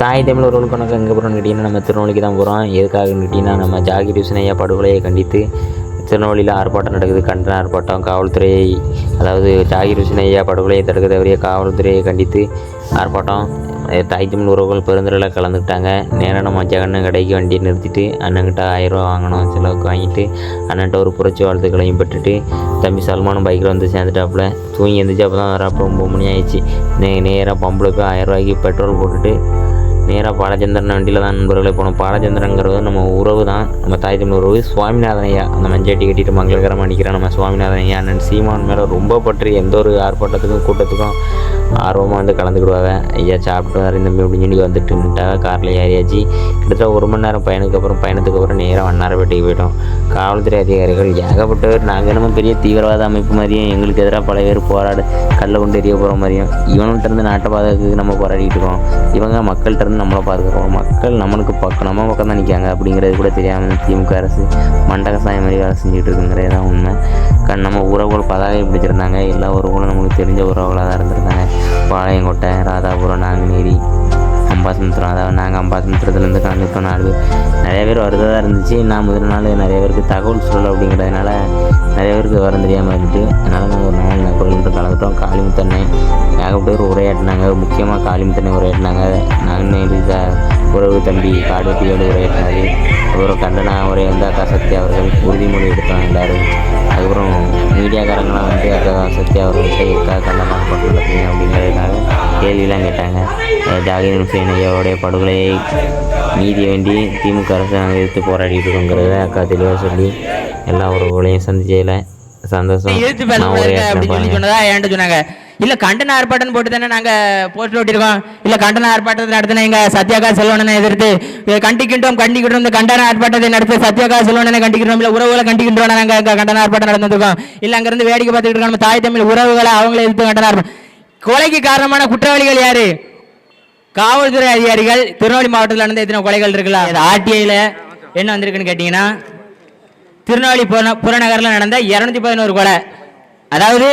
தாய் தமிழ் ஒருவனுக்கு வணக்கம் எங்கே போகிறோம்னு கேட்டிங்கன்னா நம்ம திருநெல்வேலிக்கு தான் போகிறோம். எதுக்காகன்னு கேட்டிங்கன்னா நம்ம ஜாகிர் ஹுசேன் ஐயா படுகொலையை கண்டித்து திருநெல்வேலியில் ஆர்ப்பாட்டம் நடக்குது. கண்டன ஆர்ப்பாட்டம் காவல்துறையை அதாவது ஜாகிர் ஐயா படுகொலையை தடுக்க தவறிய காவல்துறையை கண்டித்து ஆர்ப்பாட்டம். தாய் தமிழ் உறவுகள் பெருந்திரளில் கலந்துக்கிட்டாங்க. நேராக நம்ம ஜெகண்ணன் கடைக்கு வண்டியை நிறுத்திட்டு அண்ணன்கிட்ட ஆயிரரூவா வாங்கணும் செலவுக்கு வாங்கிட்டு அண்ணன்ட்ட ஒரு புரட்சி வாழ்த்துக்களையும் பெற்றுட்டு தம்பி சல்மானும் பைக்கில் வந்து சேர்ந்துட்டாப்புல. தூங்கி எழுந்திரிச்சு அப்போ தான் வரப்போ ஒம்பது மணி ஆயிடுச்சு நே நேராக பம்புளுக்கு ஆயிரரூவாய்க்கு பெட்ரோல் போட்டுட்டு நேராக பாலச்சந்திரன் வண்டியில் தான் நண்பர்களே போனோம். பாலச்சந்திரங்கிறது நம்ம உறவு தான். நம்ம தாய் தமிழ் உறவு. சுவாமிநாதன் ஐயா அந்த மஞ்சட்டி கட்டிட்டு மங்களகரமாக நிற்கிற நம்ம சுவாமிநாதன் ஐயா அண்ணன் சீமான் மேலே ரொம்ப பற்றி எந்த ஒரு ஆர்ப்பாட்டத்துக்கும் கூட்டத்துக்கும் ஆர்வமாக வந்து கலந்துக்கிடுவாங்க. ஐயா சாப்பிட்டு வர இந்த அப்படின்னு சொல்லி வந்துட்டு நின்ட்டாங்க காரில் ஏறியாச்சு கிட்டத்தட்ட ஒரு மணி நேரம் பயணத்துக்கு அப்புறம் பயணத்துக்கு அப்புறம் நேராக வண்ணாரப்பேட்டைக்கு போயிட்டோம். காவல்துறை அதிகாரிகள் ஏகப்பட்டவர். நாங்கள் நம்ம பெரிய தீவிரவாத அமைப்பு மாதிரியும் எங்களுக்கு எதிராக பல பேர் போராடு கல்லை கொண்டு எரிய போகிற மாதிரியும் இவன்கிட்ட இருந்து நாட்டை பாதுகாக்கு நம்ம போராடிட்டு இருக்கோம். இவங்க மக்கள்கிட்ட இருந்து நம்மளை பாதுகாக்கிறோம் மக்கள் நம்மளுக்கு பக்கம் நம்ம பக்கம் தான் நிற்காங்க அப்படிங்கிறது கூட தெரியாமல் திமுக அரசு மண்டக சாயம் மாதிரி வேலை செஞ்சுட்டு இருக்குங்கிறது தான் உண்மை. கண் நம்ம உறவுகள் பதாகை பிடிச்சிருந்தாங்க. எல்லா உறவுகளும் நமக்கு தெரிஞ்ச உறவுகளாக தான் இருந்திருந்தாங்க. பாளையங்கோட்டை ராதாபுரம் நாங்குநேரி அம்பாசமுத்திரம் அதாவது நாங்கள் அம்பாசமுத்திரத்துலேருந்து கலந்துக்கிட்டோம் நாலு பேர் நிறைய பேர் வரதாக இருந்துச்சு. நான் முதல் நாள் நிறைய பேருக்கு தகவல் சொல்லலை அப்படிங்கிறதுனால நிறைய பேருக்கு வர தெரியாமல் இருந்துச்சு அதனால் நாங்கள் ஒரு நாள் நபர்கள் மட்டும் கலந்துட்டோம். காளிமுத்தண்ணை ஏகப்பட்ட பேர் உரையாடினாங்க. முக்கியமாக காளிமுத்தண்ணை உரையாடினாங்க. ச உறவு தம்பி காடுவெட்டியோடு உரையாடினாரு. அப்புறம் கண்டன உரை வந்து அக்கா சக்தி அவர்கள் உறுதிமொழி எடுத்தாங்க எல்லாரும். அதுக்கப்புறம் மீடியாக்காரங்களாம் வந்து அக்கா சக்தி அவர்கள்ட்ட எதுக்காக கண்டனம் ஆர்ப்பாட்டம் அப்படிங்கிறதுக்காக கேள்வியெல்லாம் கேட்டாங்க. ஜாகிர் ஹுசேன் ஐயாவுடைய படுகொலையை நீதி வேண்டி திமுக அரசு நாங்கள் எதிர்த்து போராடிட்டு இருக்கோங்கிறத அக்கா தெளிவாக சொல்லி எல்லா உறவுகளையும் சந்திச்சதில் சந்தோஷம். என்கிட்ட சொன்னாங்க. இல்லை கண்டன ஆர்ப்பாட்டம் போட்டு தானே நாங்கள் போஸ்ட் ஒட்டிருக்கோம் இல்லை கண்டன ஆர்ப்பாட்டத்தை நடத்தின எங்கள் சத்யாகா செல்வனனை எதிர்த்து கண்டிக்கின்றோம் கண்டிக்கின்றோம் இந்த கண்டன ஆர்ப்பாட்டத்தை நடத்து சத்யாகா செல்வனனை கண்டிக்கின்றோம் இல்லை உறவுகளை கண்டிக்கின்றோம் நாங்கள் எங்கள் கண்டன ஆர்ப்பாட்டம் நடந்திருக்கோம் இல்லை அங்கேருந்து வேடிக்கை பார்த்துட்டு இருக்கோம் நம்ம தாய் தமிழ் உறவுகளை அவங்களை எதிர்த்து கண்டன ஆர்ப்பாட்டம் கொலைக்கு காரணமான குற்றவாளிகள் யாரு? காவல்துறை அதிகாரிகள் திருநெல்வேலி மாவட்டத்தில் நடந்த எத்தனை கொலைகள் இருக்கலாம் ஆர்டிஐயில் என்ன வந்திருக்குன்னு கேட்டிங்கன்னா திருநெல்வேலி புறநகரில் நடந்த இரநூத்தி பதினோரு கொலை. அதாவது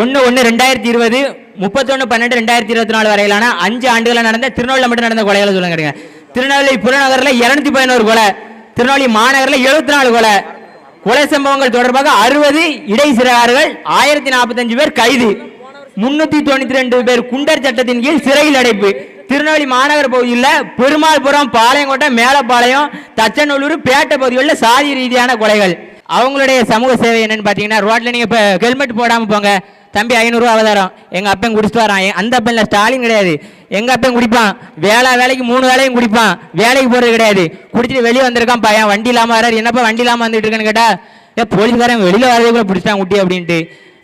ஒன்று ஒன்று ரெண்டாயிரத்தி இருபது முப்பத்தொன்று பன்னெண்டு ரெண்டாயிரத்தி இருபத்தி நாலு வரையிலான அஞ்சு ஆண்டுகளில் நடந்த திருநெல்வேலியில் மட்டும் நடந்த கொலைகளை சொல்லுங்க திருநெல்வேலி புறநகரில் இரநூத்தி பதினோரு கொலை திருநெல்வேலி மாநகரில் எழுபத்தி நாலு கொலை. கொலை சம்பவங்கள் தொடர்பாக அறுபது இடை இடைசிறார்கள் ஆயிரத்தி நாற்பத்தஞ்சு பேர் கைது. முன்னூத்தி தொண்ணூத்தி ரெண்டு பேர் குண்டர் சட்டத்தின் கீழ் சிறையில் அடைப்பு. திருநெல்வேலி மாநகர பகுதியில் பெருமாள்புரம் பாளையங்கோட்டை மேலப்பாளையம் தச்சநல்லூர் பேட்டை பகுதிகளில் சாதி ரீதியான கொலைகள். அவங்களுடைய சமூக சேவை என்னன்னு பார்த்தீங்கன்னா ரோட்ல நீங்க இப்போ ஹெல்மெட் போடாம போங்க. தம்பி ஐநூறுரூவா அவதாரம். எங்கள் அப்பன் குடிச்சிட்டு வரான். அந்த அப்பன் இல்லை ஸ்டாலின் கிடையாது. எங்கள் அப்பன் குடிப்பான். வேலை வேலைக்கு மூணு வேலையும் குடிப்பான். வேலைக்கு போகிறது கிடையாது. குடிச்சிட்டு வெளியே வந்திருக்கான் பையன். வண்டி இல்லாமல் வராரு. என்னப்பா வண்டி இல்லாமல் வந்துட்டு இருக்கேன்னு கேட்டா ஏ போலீஸ்காரன் வெளியில் வரதே கூட பிடிச்சான் குட்டி அப்படின்ட்டு.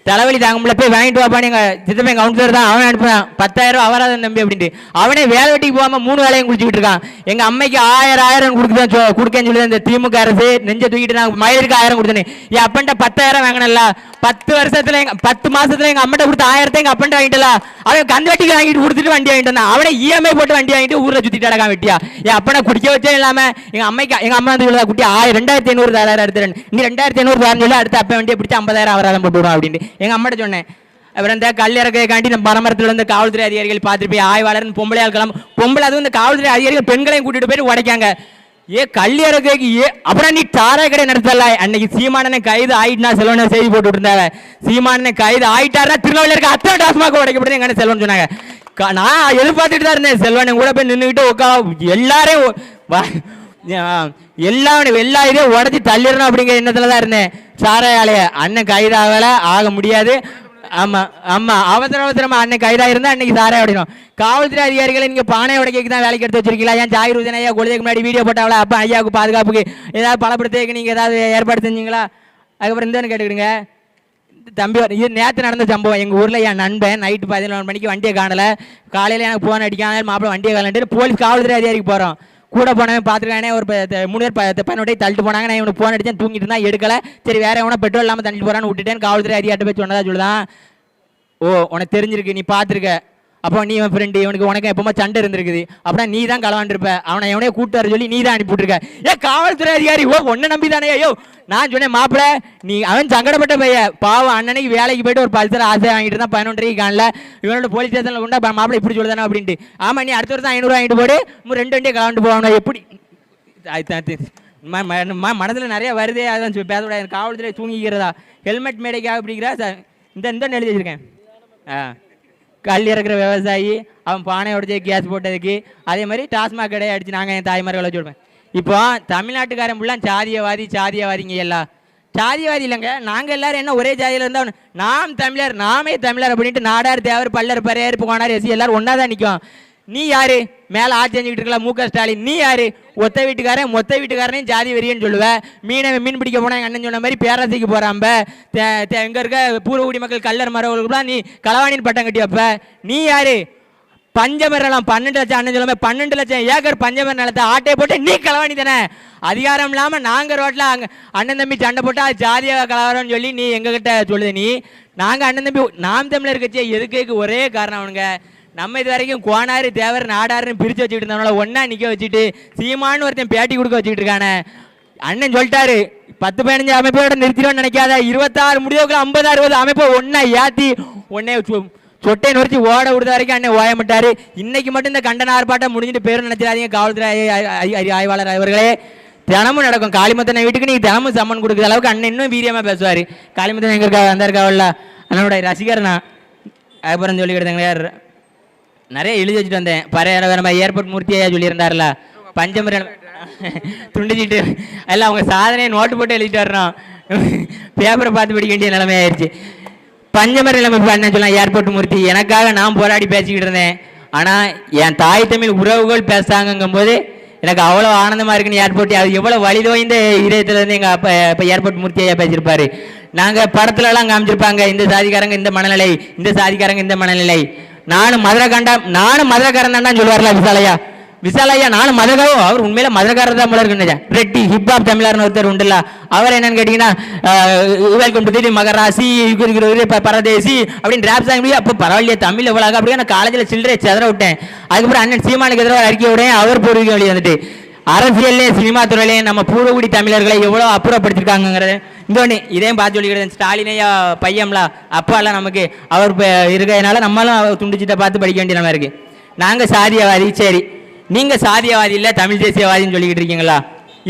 தலைவலி தாங்க முடியல போய் வாங்கிட்டு வாப்பா நீங்க சித்தப்பன் கவுன்சிலர் தான் அவன் அனுப்புறான். பத்தாயிரம் ரூபா அவராதன் தம்பி அப்படின்ட்டு. அவனே வேலை வெட்டிக்கு போகாமல் மூணு வேலையும் குடிச்சிட்டு இருக்கான். எங்கள் அம்மைக்கு ஆயிரம் ஆயிரம் கொடுக்குதான் சொ- கொடுக்கேன்னு சொல்லி இந்த திமுக அரசு நெஞ்ச தூக்கிட்டு நான் மயிலுக்கு ஆயிரம் கொடுத்தேன். என் அப்பன்ட்ட பத்தாயிரம் வாங்கினல பத்து வருஷத்தில் எங்கள் பத்து மாதத்தில் எங்கள் அம்மன்ட்ட கொடுத்த ஆயிரத்தை எங்கள் அப்பன்ட்ட வாங்கிட்டல அவன் கந்து வெட்டிக்கு வாங்கிட்டு கொடுத்துட்டு வண்டி வாங்கிட்டு வந்தான். அவனை இஎம்ஐ போட்டு வண்டி வாங்கிட்டு ஊரில் சுற்றிட்டு அடக்கான் வெட்டியா. என் அப்பனை குடிக்க வச்சே இல்லாமல் எங்கள் அம்மைக்கு எங்கள் அம்மா வந்து இவ்வளவு குட்டி ஆயிரம் ரெண்டாயிரத்தி ஐநூறு தாராயிரம் எடுத்துறேன் நீ ரெண்டாயிரத்தி ஐநூறு தாரன்னு சொல்லி அடுத்த அப்பன் வண்டியை பிடிச்சி ஐம்பதாயிரம் அவராதம் போட்டு விடுவான் அப்படின்ட்டு. எங்கள் அம்மாட்ட சொன்னேன். அப்புறம் இந்த கல் இறக்கைக்காண்டி நம்ம பரமரத்தில் வந்து காவல்துறை அதிகாரிகள் பார்த்துட்டு போய் ஆய்வாளர்னு பொம்பளை ஆட்கலாம் பொம்பளை அதுவும் இந்த காவல்துறை அதிகாரிகள் பெண்களையும் கூட்டிட்டு போயிட்டு உடைக்காங்க. ஏ கல் இறக்கைக்கு ஏ அப்புறம் நீ தாரா கடை நடத்தல அன்னைக்கு சீமானனை கைது ஆயிட்டுனா செல்வனை செய்தி போட்டு இருந்தாங்க சீமானனை கைது ஆயிட்டாருன்னா திருநெல்வேலியில் இருக்க அத்தனை டாஸ்மாக உடைக்கப்படுது எங்க செல்வன் சொன்னாங்க. நான் எதிர்பார்த்துட்டு தான் இருந்தேன். செல்வன் கூட போய் நின்றுக்கிட்டு உட்கா எல்லாரையும் எல்லாம் எல்லா இதையும் உடச்சி தள்ளிடணும் அப்படிங்கிற எண்ணத்துல தான் இருந்தேன். சாரையாலய. அண்ணன் கைதாகல ஆக முடியாது. ஆமா ஆமா. அவசர அவசரமா அன்னைக்கு கைதா இருந்தா அன்னைக்கு சாரே உடைக்கணும். காவல்துறை அதிகாரிகளை நீங்க பானை உடைக்க தான் வேலைக்கு எடுத்து வச்சிருக்கீங்களா? ஏன் ஜாகிர் ஹுசேன் ஐயா கொள்ளைக்கு முன்னாடி வீடியோ போட்டாங்களா? அப்ப ஐயாவுக்கு பாதுகாப்புக்கு ஏதாவது பலப்படுத்துக்கு நீங்க ஏதாவது ஏற்பாடு செஞ்சீங்களா? அதுக்கப்புறம் இந்த கேட்டுக்கிடுங்க. தம்பி இது நேற்று நடந்த சம்பவம். எங்கள் ஊரில் என் நண்பன் நைட்டு பதினொன்று மணிக்கு வண்டியை காணல. காலையில் எனக்கு ஃபோன் அடிக்காமல் மாப்பிள்ளை வண்டியை காணலன்ட்டு போலீஸ் காவல்துறை அதிகாரிக்கு போகிறோம் கூட போனவன் பார்த்துருக்கானே ஒரு மூணு பேர் ப- தள்ளிட்டு போனாங்க. நான் இவனுக்கு ஃபோன் அடிச்சேன் தூங்கிட்டு இருந்தா எடுக்கல. சரி வேற எவனா பெட்ரோல் இல்லாமல் தள்ளிட்டு போறான்னு விட்டுட்டேன். காவல்துறை அதிகாட்ட போய் சொன்னதா சொல்லுதான். ஓ உனக்கு தெரிஞ்சிருக்கு நீ பார்த்துருக்க. அப்போ நீ இவன் ஃப்ரெண்டு இவனுக்கு உனக்கு எப்பவுமே சண்டை இருந்திருக்குது. அப்படின்னா நீ தான் கலவாண்டிருப்ப அவனை எவனையோ கூட்டாரு வர சொல்லி நீ தான் அனுப்பிவிட்டுருக்க. ஏ காவல்துறை அதிகாரி ஓ ஒன்றை நம்பி தானே ஐயோ நான் சொன்னேன் மாப்பிள்ள நீ அவன் சங்கடப்பட்ட பைய பாவம் அண்ணனைக்கு வேலைக்கு போயிட்டு ஒரு பல்சர் ஆசை வாங்கிட்டு தான் பதினொன்றரைக்கு காணல இவனோட போலீஸ் ஸ்டேஷனில் கொண்டா மாப்பிள்ள இப்படி சொல்லுதானே? அப்படின்ட்டு. ஆமா நீ அடுத்த வருஷம் ஐநூறு வாங்கிட்டு போடு. ரெண்டு வண்டியை கலவாண்டு போவானோ எப்படி? மனதில் நிறைய வருதே அதான் சொல்லி பேசக்கூடாது. காவல்துறை தூங்கிக்கிறதா? ஹெல்மெட் மேடைக்காக அப்படிங்கிறா இந்த இந்த எழுதி வச்சிருக்கேன். ஆ. கல் இறக்குற விவசாயி அவன் பானை உடச்சி கேஸ் போட்டதுக்கு அதே மாதிரி டாஸ்மாக் கடையை அடிச்சு நாங்கள் என் தாய்மார்களை சொல்வேன் இப்போ தமிழ்நாட்டுக்காரன் ஃபுல்லாக சாதியவாதி சாதியவாதிங்க எல்லாம். சாதியவாதி இல்லைங்க நாங்கள் எல்லாரும் என்ன ஒரே ஜாதியில் இருந்தால் நாம் தமிழர் நாமே தமிழர் அப்படின்ட்டு நாடார் தேவர் பல்லர் பரையர் போனார் எசி எல்லாரும் ஒன்றா தான் நிற்கும் நீ யாரு? மேலே ஆட்சி செஞ்சுக்கிட்டு இருக்கல மு ஸ்டாலின். நீ யாரு? ஒத்த வீட்டுக்காரன் மொத்த வீட்டுக்காரனையும் ஜாதி வெறியன்னு சொல்லுவேன் மீனை மீன் பிடிக்க போனா எங்கள் அண்ணன் சொன்ன மாதிரி பேராசைக்கு போறாம்ப. எங்க இருக்க பூர்வகுடி மக்கள் கல்லர் மரவர்களுக்குலாம் நீ களவாணின் பட்டம் கட்டி வைப்ப. நீ யாரு? பஞ்சமர் நிலம் பன்னெண்டு லட்சம் அண்ணன் சொல்லுமே பன்னெண்டு லட்சம் ஏக்கர் பஞ்சமர் நிலத்தை ஆட்டை போட்டு நீ களவாணி தானே? அதிகாரம் இல்லாமல் நாங்கள் ரோட்டில் அங்கே அண்ணன் தம்பி சண்டை போட்டா அது ஜாதியாக கலவரம்னு சொல்லி நீ எங்ககிட்ட சொல்லுது நீ. நாங்கள் அண்ணன் தம்பி நாம் தமிழர் கட்சியை எதுக்கு ஒரே காரணம் அவனுங்க? நம்ம இது வரைக்கும் கோனாரு தேவர் நாடாருன்னு பிரித்து வச்சுக்கிட்டு இருந்தவனால ஒன்றா நிற்க வச்சுட்டு சீமான்னு ஒருத்தன் பேட்டி கொடுக்க வச்சுக்கிட்டு இருக்கானே. அண்ணன் சொல்லிட்டாரு பத்து பதினஞ்சு அமைப்போட நிறுத்திடுவோம்னு நினைக்காத. இருபத்தாறு முடிவுக்குள்ள ஐம்பது அறுபது அமைப்பை ஒன்றா ஏற்றி உடனே சொட்டை நொறிச்சு ஓட விடுற வரைக்கும் அண்ணன் ஓயமிட்டாரு இன்னைக்கு மட்டும் இந்த கண்டன ஆர்ப்பாட்டம் முடிஞ்சிட்டு பேரும் நினைச்சிடாதீங்க காவல்துறை ஆய்வாளர் அவர்களே. தினமும் நடக்கும். காளிமத்தனை வீட்டுக்கு நீங்கள் தினமும் சம்மன் கொடுக்குற அளவுக்கு அண்ணன் இன்னும் வீரியமாக பேசுவார். காளிமத்தன் எங்கே இருக்கா வந்திருக்காவில்ல அண்ணனுடைய அண்ணனோட ரசிகர் நான். அப்புறம் சொல்லிக்கிட்டேங்க நிறைய எழுதி வச்சுட்டு வந்தேன். பரைய நம்ம ஏர்போர்ட் மூர்த்தியா சொல்லியிருந்தார்ல. துண்டிச்சிட்டு எல்லாம் அவங்க சாதனையை நோட்டு போட்டு எழுதிட்டு வர்றோம் பேப்பரை பார்த்து படிக்க வேண்டிய நிலைமை ஆயிடுச்சு பஞ்சமர நிலைமை பண்ண சொல்லலாம் ஏர்போர்ட் மூர்த்தி. எனக்காக நான் போராடி பேசிக்கிட்டு இருந்தேன். ஆனால் என் தாய் தமிழ் உறவுகள் பேசுறாங்கங்கும் போது எனக்கு அவ்வளோ ஆனந்தமாக இருக்குன்னு ஏர்போர்ட் அது எவ்வளோ வழி தோய்ந்த இதயத்தில் இருந்து எங்கள் அப்பா இப்போ ஏர்போர்ட் மூர்த்தியாக பேசியிருப்பாரு. நாங்கள் படத்துலலாம் காமிச்சிருப்பாங்க இந்த சாதிக்காரங்க இந்த மனநிலை இந்த சாதிக்காரங்க இந்த மனநிலை. நானும் மதுரை கண்டா நானும் மதுரைக்காரன் தான் சொல்லுவார்ல விசாலையா? விசாலையா நானும் மதுரகாவோ அவர் உண்மையில மதுரக்காரர் தான் போல இருக்குன்னு ரெட்டி ஹிப்ஹாப் தமிழர்னு ஒருத்தர் உண்டுல்ல. அவர் என்னன்னு கேட்டீங்கன்னா வெல்கம் டு திடீர் மகராசி பரதேசி அப்படின்னு ரேப் சாங் அப்போ பரவாயில்லையே தமிழ் இவ்வளோ அப்படியே நான் காலேஜில் சில்லறை செதற விட்டேன் அதுக்கப்புறம் அண்ணன் சீமானுக்கு எதிராக அறிக்கை விடேன் அவர் பூர்வீகம் வெளியே வந்துட்டு அரசியல்லே சினிமா துறையிலே நம்ம பூர்வகுடி தமிழர்களை எவ்வளோ அப்புறப்படுத்திருக்காங்கிறது இன்னொன்று இதையும் பார்த்து சொல்லிக்கிறேன் ஸ்டாலினையா பையம்லா அப்பாலாம் நமக்கு அவர் இருக்கிறதுனால நம்மளும் அவர் துண்டிச்சிட்ட பார்த்து படிக்க வேண்டிய நம்ம இருக்கு. நாங்கள் சாதியவாதி சரி. நீங்கள் சாதியவாதி இல்லை தமிழ் தேசியவாதின்னு சொல்லிக்கிட்டு இருக்கீங்களா?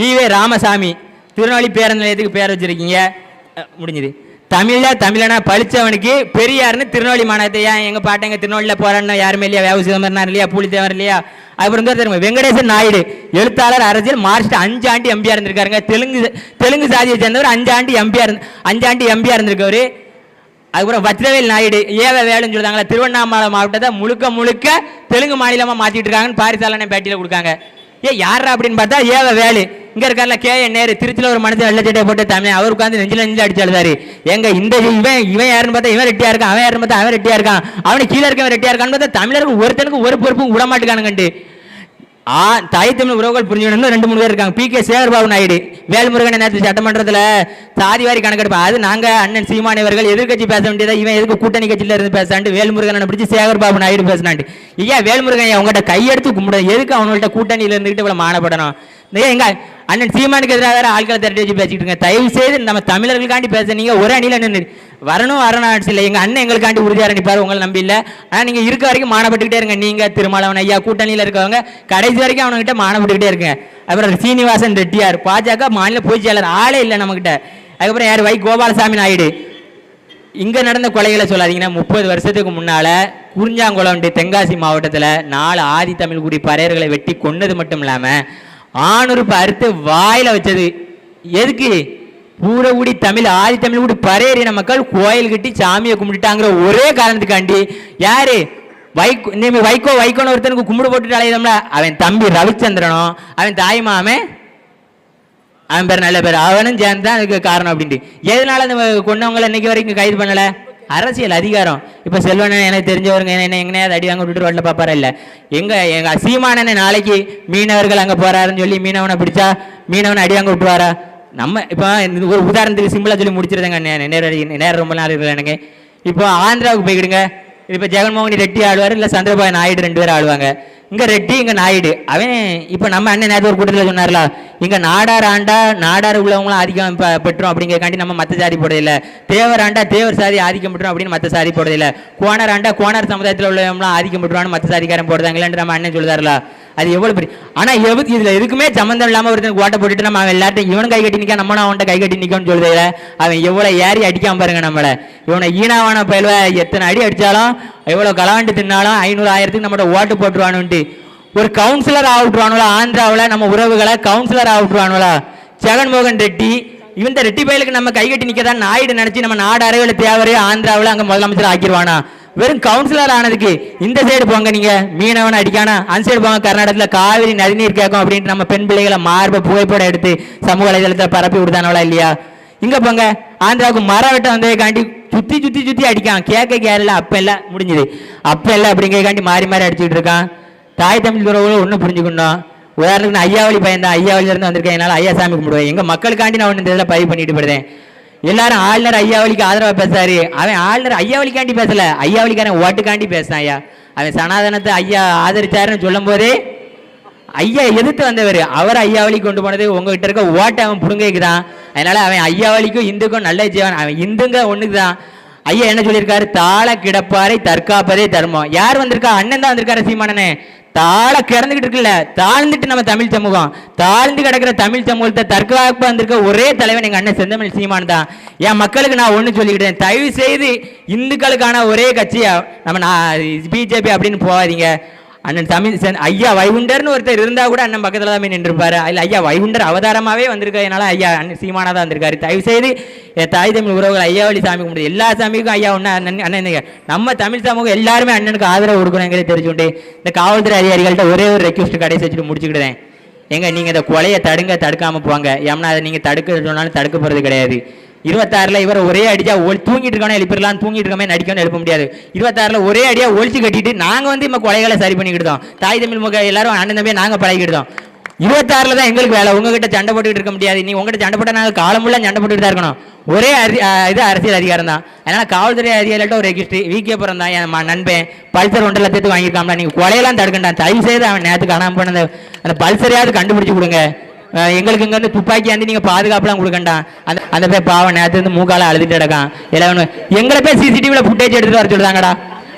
ஈவே ராமசாமி திருநெல்வேலி பேருந்து நிலையத்துக்கு பேர் வச்சிருக்கீங்க. முடிஞ்சுது. தமிழில் தமிழனா பழித்தவனுக்கு பெரியார்னு திருநெல்வேலி மாநகரத்தை ஏன் எங்க பாட்டங்க திருநெல்வேலியில் போராடணும் யாருமே இல்லையா? வேவு சிதம்பரனார் இல்லையா? பூலித்தேவர் இல்லையா? அப்புறம் வந்து தெரியுமா? வெங்கடேசன் நாயுடு எழுத்தாளர் அரசியல் மார்ச் அஞ்சு ஆண்டு எம்பியா இருந்திருக்காருங்க. தெலுங்கு தெலுங்கு சாதியை சேர்ந்தவர் அஞ்சு ஆண்டு எம்பியா இருந்து அஞ்சு ஆண்டு எம்பியா இருந்திருக்கவர் அதுக்கப்புறம் வஜ்ரவேல் நாயுடு ஏவ வேலுன்னு சொல்றாங்களா திருவண்ணாமலை மாவட்டத்தை முழுக்க முழுக்க தெலுங்கு மாநிலமா மாத்திட்டு இருக்காங்கன்னு பாரிசாலனை பேட்டியில கொடுக்காங்க. ஏ யாரா அப்படின்னு பார்த்தா ஏவ வேலு. இங்க இருக்கார்ல கே. என். நேரு. திருச்சியில ஒரு மனுஷன் வெள்ள சட்டை போட்டு தமிழ் அவர் உட்காந்து நெஞ்சில நெஞ்சு அடிச்சு எழுதாரு எங்க இந்த இவன் இவன் யாருன்னு பார்த்தா இவன் ரெட்டியா இருக்கான் அவன் யாருன்னு பார்த்தா அவன் ரெட்டியா இருக்கான். அவனுக்கு கீழே இருக்கவன் ரெட்டியா இருக்கான்னு பார்த்தா தமிழருக்கு ஒருத்தனுக்கு ஒரு பொறுப்பும் விட மாட்டேங்கானுங்கண்டு ஆ தாய் தமிழ் உறவுகள் புரிஞ்சுக்கணும்னு ரெண்டு மூணு பேர் இருக்காங்க. P K Sekarbabu Naidu. Velmurugan நேற்று சட்டமன்றத்தில் சாதி வாரி கணக்கெடுப்பா. அது நாங்கள் அண்ணன் சீமானி எதிர்கட்சி பேச வேண்டியதாக இவன் எதுக்கு கூட்டணி கட்சியில் இருந்து பேசாண்டு வேல்முருகனை பிடிச்சி சேகர்பாபு நாயுடு பேசினாண்டு ஐயா வேல்முருகன் உங்கள்கிட்ட கையெடுத்து கும்பிட எதுக்கு அவங்கள்ட்ட கூட்டணியில் இருந்துக்கிட்டு இவ்வளோ மானப்படணும்? இந்த எங்கள் அண்ணன் சீமானுக்கு எதிராக வேற ஆட்களை திரட்டி வச்சு பேசிக்கிட்டு இருங்க தயவு செய்து நம்ம தமிழர்களுக்காண்டி பேச நீங்க ஒரு அணியில் நின்று வரணும் வரணும் இல்லை. எங்கள் அண்ணன் எங்களுக்காண்டி உறுதியாக நிற்பாரு உங்களை நம்பி இல்லை. ஆனால் நீங்கள் இருக்க வரைக்கும் மானப்பட்டுக்கிட்டே இருங்க. நீங்கள் திருமாவளவன் ஐயா கூட்டணியில் இருக்கவங்க கடைசி வரைக்கும் அவனுக்கிட்ட மானப்பட்டுக்கிட்டே இருங்க. அப்புறம் சீனிவாசன் ரெட்டியார் பாஜக மாநில பொதுச் ஆளே இல்லை நம்மகிட்ட. அதுக்கப்புறம் யார்? வை. கோபாலசாமி நாயுடு. இங்கே நடந்த கொலைகளை சொல்லாதீங்கன்னா முப்பது வருஷத்துக்கு முன்னால் குறிஞ்சாங்குளம் தென்காசி மாவட்டத்தில் நாலு ஆதி தமிழ் குடி பறையர்களை வெட்டி கொன்னது மட்டும் இல்லாமல் ஆணுறுப்பு அறுத்து வாயில வச்சது. எதுக்கு? பூரவுடி தமிழ் ஆதி தமிழ் குடி பரையறின மக்கள் கோயில் கட்டி சாமியை கும்பிட்டுட்டாங்கிற ஒரே காரணத்துக்காண்டி யாரு? வைகோ நீ வைகோ வைகோன்னு ஒருத்தனுக்கு கும்பிடு போட்டுட்டு அலையுதம்ல. அவன் தம்பி ரவிச்சந்திரனும் அவன் தாய் மாமன் அவன் பேர் நல்ல பேர். அவனும் சேர்ந்து தான் அதுக்கு காரணம் அப்படின்ட்டு. எதனால அந்த கொண்டவங்களை இன்னைக்கு வரைக்கும் கைது பண்ணலை? அரசியல் அதிகாரம். இப்போ செல்வன் எனக்கு தெரிஞ்சவருங்க என்ன என்ன எங்கனையாவது அடி வாங்க விட்டுட்டு ரோட்டில் பார்ப்பாரா இல்லை? எங்க எங்க சீமானனை நாளைக்கு மீனவர்கள் அங்கே போறாருன்னு சொல்லி மீனவனை பிடிச்சா மீனவனை அடி வாங்க விட்டுவாரா நம்ம இப்போ ஒரு உதாரணத்துக்கு சிம்பிளாக சொல்லி முடிச்சிருந்தேங்க நேரம் நேரம் ரொம்ப நாள் இருக்கல எனக்கு. இப்போ ஆந்திராவுக்கு போய்க்கிடுங்க. இப்போ ஜெகன்மோகன் ரெட்டி ஆடுவார் இல்லை சந்திரபாபு நாயுடு ரெண்டு பேரும் ஆடுவாங்க. இங்கே ரெட்டி இங்கே நாயுடு. அவன் இப்போ நம்ம அண்ணன் நேற்று ஒரு கூட்டத்தில் சொன்னார்ல இங்கே நாடார் ஆண்டா நாடார் உள்ளவங்களும் ஆதிக்கம் இப்போ பெற்றோம் அப்படிங்கிறக்காண்டி நம்ம மற்ற சாதி போடுறதில்ல. தேவர் ஆண்டா தேவர் சாதி ஆதிக்கம் பெற்றோம் அப்படின்னு மற்ற சாதி போடுறதில்ல. கோணர் ஆண்டா கோணர் சமுதாயத்தில் உள்ளவங்களாம் ஆதிக்கம் பெற்றுவான்னு மற்ற சாதிக்காரன் போடுறாங்களேன்னு நம்ம அண்ணன் சொல்லுதாருல அது எவ்வளவு பெரிய ஆனா எவ்வளவு இதுல எதுக்குமே சம்மந்தம் இல்லாம ஒருத்தனுக்கு ஓட்ட போட்டுட்டு நம்ம அவன் எல்லாத்தையும் இவனும் கை கட்டி நிக்க நம்மளும் அவன்கிட்ட கை கட்டி நிக்கணும்னு சொல்லுது அவன் எவ்வளவு ஏறி அடிக்காம பாருங்க நம்மள. இவனை ஈனாவான பயில்வ எத்தனை அடி அடிச்சாலும் எவ்வளவு கலாண்டு தின்னாலும் ஐநூறு ஆயிரத்துக்கு நம்மகிட்ட ஓட்டு போட்டுருவானுன்ட்டு. ஒரு கவுன்சிலர் ஆகிட்டுருவானுல ஆந்திராவில் நம்ம உறவுகளை கவுன்சிலர் ஆகிட்டுருவானுல ஜெகன்மோகன் ரெட்டி இந்த ரெட்டி பயலுக்கு நம்ம கை கட்டி நிக்கதான் நாயுடு நினைச்சு நம்ம நாடு அரவியல் தேவரே ஆந்திராவில் அங்க முதலமைச்சர் ஆக்கிடுவானா வெறும் கவுன்சிலர் ஆனதுக்கு இந்த சைடு போங்க நீங்க. மீனவன் அடிக்கானா? அந்த சைடு போங்க. கர்நாடகத்தில் காவிரி நதிநீர் கேட்கும் அப்படின்ட்டு நம்ம பெண் பிள்ளைகளை மார்பை புகைப்படம் எடுத்து சமூக வலைதளத்தில் பரப்பி விடுதானவளா இல்லையா? இங்க போங்க. ஆந்திராவுக்கு மரம் வெட்ட வந்ததுக்காண்டி சுத்தி சுத்தி சுத்தி அடிக்கான். கேட்க கேரள அப்ப எல்லாம் முடிஞ்சது. அப்ப எல்லாம் அப்படிங்கிறக்காண்டி மாறி மாறி அடிச்சுட்டு இருக்கான். தாய் தமிழ் உறவுகளை ஒன்றும் புரிஞ்சுக்கணும். உதாரணத்துக்கு நான் ஐயாவளி பையன் தான் ஐயாவளில இருந்து வந்திருக்கேன். என்னால் ஐயா சாமி கும்பிடுவேன். எங்க மக்களுக்காண்டி நான் ஒன்று இந்த இதில் பதிவு பண்ணிட்டு போடுறேன் எல்லாரும் ஆளுநர் ஐயாவளிக்கு ஆதரவா பேசுறாரு. அவன் ஆளுநர் ஐயாவளிக்காண்டி பேசல. ஐயாவளிக்காரன் ஓட்டுக்காண்டி பேசினான் ஐயா அவன் சனாதனத்தை ஐயா ஆதரிச்சாருன்னு சொல்லும் போதே ஐயா எதிர்த்து வந்தவர். அவர் ஐயாவளி கொண்டு போனது உங்ககிட்ட இருக்க ஓட்டை அவன் புடுங்கிக்குதான் அதனால அவன் ஐயாவளிக்கும் இந்துக்கும் நல்ல ஜீவன். அவன் இந்துங்க ஒண்ணுக்கு தான். ஐயா என்ன சொல்லியிருக்காரு? தாள கிடப்பாரை தற்காப்பதே தர்மம். யார் வந்திருக்கா? அண்ணன் தான் வந்திருக்காரு சீமானனே. தாழ கிடந்துகிட்டு இருக்குல்ல தாழ்ந்துட்டு நம்ம தமிழ் சமூகம். தாழ்ந்து கிடக்கிற தமிழ் சமூகத்தை தற்காப்பு வந்திருக்க ஒரே தலைவன் எங்க அண்ணன் செந்தமிழ் சீமான் தான். என் மக்களுக்கு நான் ஒண்ணு சொல்லிக்கிட்டேன். தயவு செய்து இந்துக்களுக்கான ஒரே கட்சியா நம்ம பிஜேபி அப்படின்னு போகாதீங்க. அண்ணன் தமிழ் சென் ஐயா வைகுண்டர்னு ஒருத்தர் இருந்தால் கூட அண்ணன் பக்கத்தில் தான் போய் நின்றுப்பார். இல்லை ஐயா வைகுண்டர் அவதாரமாவே வந்திருக்கிறதுனால ஐயா அண்ணன் சீமானா தான் வந்திருக்காரு. தயவு செய்து தாய் தமிழ் உறவுகள் ஐயாவளி சாமி கும்பிடுது எல்லா சாமிக்கும் ஐயா ஒன்று அண்ணன் அண்ணன் நம்ம தமிழ் சமூகம் எல்லாருமே அண்ணனுக்கு ஆதரவு கொடுக்கணுங்கிறத தெரிஞ்சுக்கிட்டு இந்த காவல்துறை அதிகாரிகள்ட்ட ஒரே ஒரு ரெக்வஸ்ட் கடைசி வச்சுட்டு முடிச்சுக்கிடுறேன். ஏங்க நீங்கள் இந்த கொலையை தடுங்க தடுக்காமல் போங்க. ஏன்னா அதை நீங்கள் தடுக்க சொன்னாலும் தடுக்க போகிறது கிடையாது. இருபத்தாறுல இவர் ஒரே அடிச்சா ஒளி தூங்கிட்டு இருக்கானே எழுப்பிடலாம் தூங்கிட்டு இருக்கமே நடிக்கணும் எழுப்ப முடியாது. இருபத்தாறுல ஒரே அடியா ஒழிச்சு கட்டிட்டு நாங்க வந்து இப்ப கொலைகளை சரி பண்ணிக்கிட்டோம் தாய் தமிழ் முக எல்லாரும் அண்ணன் தம்பியை நாங்க பழகிக்கிட்டோம் இருபத்தாறுல தான் எங்களுக்கு வேலை. உங்ககிட்ட சண்டை போட்டுக்கிட்டு இருக்க முடியாது. நீ உங்ககிட்ட சண்டை போட்டா நாங்க காலமுள்ள சண்டை போட்டுக்கிட்டு தான் இருக்கணும். ஒரே அரி இது அரசியல் அதிகாரம் தான். அதனால காவல்துறை அதிகாரிகள்ட்ட ஒரு ரெஜிஸ்ட்ரி விகே புறம் தான் என் நண்பன். பல்சர் ஒன்றரை லட்சத்துக்கு வாங்கியிருக்காங்களா நீங்க கொலையெல்லாம் தடுக்கண்டான் தயவு செய்து அவன் நேரத்துக்கு காணாம போனது அந்த பல்சரையாவது கண்டுபிடிச்சு கொடுங்க. எங்களுக்கு இங்கேருந்து வந்து துப்பாக்கி வந்து நீங்கள் பாதுகாப்புலாம் கொடுக்கண்டா. அந்த அந்த பேர் பாவம் நேரத்தில் இருந்து மூக்கால அழுதுட்டு கிடக்கான். எல்லாம் எங்களை போய் சிசிடிவியில் ஃபுட்டேஜ் எடுத்துட்டு வர சொல்லுதாங்கடா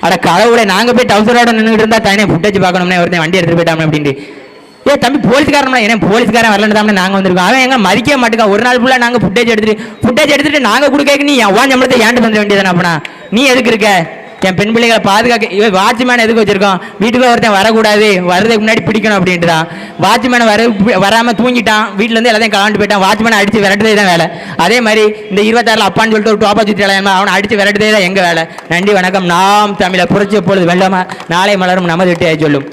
அட கடவுளை நாங்கள் போய் டவுசரோட நின்றுட்டு இருந்தால் தனியாக ஃபுட்டேஜ் பார்க்கணும்னே ஒருத்தன் வண்டி எடுத்துகிட்டு போயிட்டாங்க அப்படின்ட்டு. ஏ தம்பி போலீஸ்காரன் என்ன போலீஸ்காரன் வரலன்னு தான் வந்திருக்கோம். அவன் எங்க மதிக்க மாட்டேங்க ஒரு நாள் ஃபுல்லாக நாங்கள் ஃபுட்டேஜ் எடுத்துட்டு ஃபுட்டேஜ் எடுத்துட்டு நாங்கள் கொடுக்க நீ என் வான் சம்பளத்தை ஏன்ட்டு தந்துட வேண்டியதானே அப்பனா? நீ எதுக்கு இருக்க? என் பெண் பிள்ளைகளை பாதுகாக்க இவன் வாட்ச்மேன் எதுக்கு வச்சிருக்கோம் வீட்டுக்குள்ள ஒருத்தன் வரக்கூடாது வர்றதுக்கு முன்னாடி பிடிக்கணும் அப்படின்ட்டு தான் வாட்ச்மேன் வர வராம தூங்கிட்டான் வீட்டுல இருந்து எல்லாத்தையும் கலாண்டு போயிட்டான் வாட்ச்மேன் அடிச்சு விரட்டுதே தான் வேலை. அதே மாதிரி இந்த இருபத்தாறுல அப்பான்னு சொல்லிட்டு ஒரு டோப்பா சுற்றி அவனை அடிச்சு விரட்டுதே தான் எங்க வேலை. நன்றி வணக்கம். நாம் தமிழை புரட்சி எப்பொழுது வெள்ளமா நாளை மலரும் நமது விட்டு சொல்லும்.